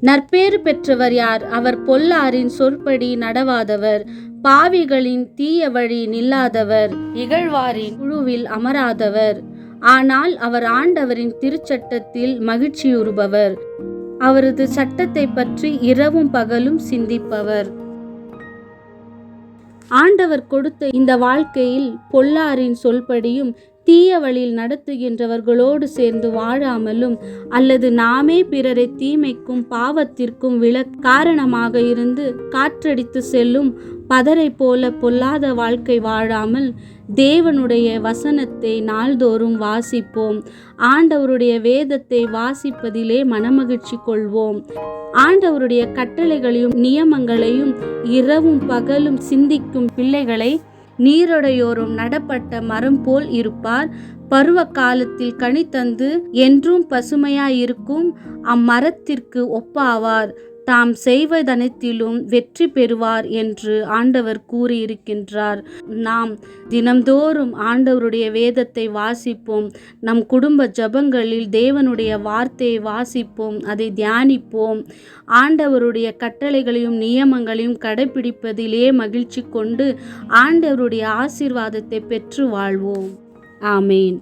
நற்பேறு பெற்றவர் யார்? அவர் பொல்லாரின் சொற்படி நடவாதவர். பாவிகளின் தீய வழி நில்லாதவர். இகழ்வாரின் குழுவில் அமராதவர். ஆனால் அவர் ஆண்டவரின் திருச்சட்டத்தில் மகிழ்ச்சியுறுபவர். அவரது சட்டத்தை பற்றி இரவும் பகலும் சிந்திப்பவர். ஆண்டவர் கொடுத்த இந்த வாழ்க்கையில் பொல்லாரின் சொல்படியும் தீய வழியில் நடத்துகின்றவர்களோடு சேர்ந்து வாழாமலும் அல்லது நாமே பிறரை தீமைக்கும் பாவத்திற்கும் விழ காரணமாக இருந்து காற்றடித்து செல்லும் பதரை போல பொல்லாத வாழ்க்கை வாழாமல் தேவனுடைய வசனத்தை நாள்தோறும் வாசிப்போம். ஆண்டவருடைய வேதத்தை வாசிப்பதிலே மனமகிழ்ச்சி கொள்வோம். ஆண்டவருடைய கட்டளைகளையும் நியமங்களையும் இரவும் பகலும் சிந்திக்கும் பிள்ளைகளை நீரோடையோரும் நடப்பட்ட மரம் போல் இருப்பார். பருவ காலத்தில் கனி தந்து என்றும் பசுமையாயிருக்கும். அம்மரத்திற்கு ஒப்பாவார். தாம் செய்வதனைத்திலும் வெற்றி பெறுவார் என்று ஆண்டவர் கூறியிருக்கின்றார். நாம் தினம்தோறும் ஆண்டவருடைய வேதத்தை வாசிப்போம். நம் குடும்ப ஜபங்களில் தேவனுடைய வார்த்தையை வாசிப்போம். அதை தியானிப்போம். ஆண்டவருடைய கட்டளைகளையும் நியமங்களையும் கடைபிடிப்பதிலே மகிழ்ச்சி கொண்டு ஆண்டவருடைய ஆசீர்வாதத்தை பெற்று வாழ்வோம். ஆமேன்.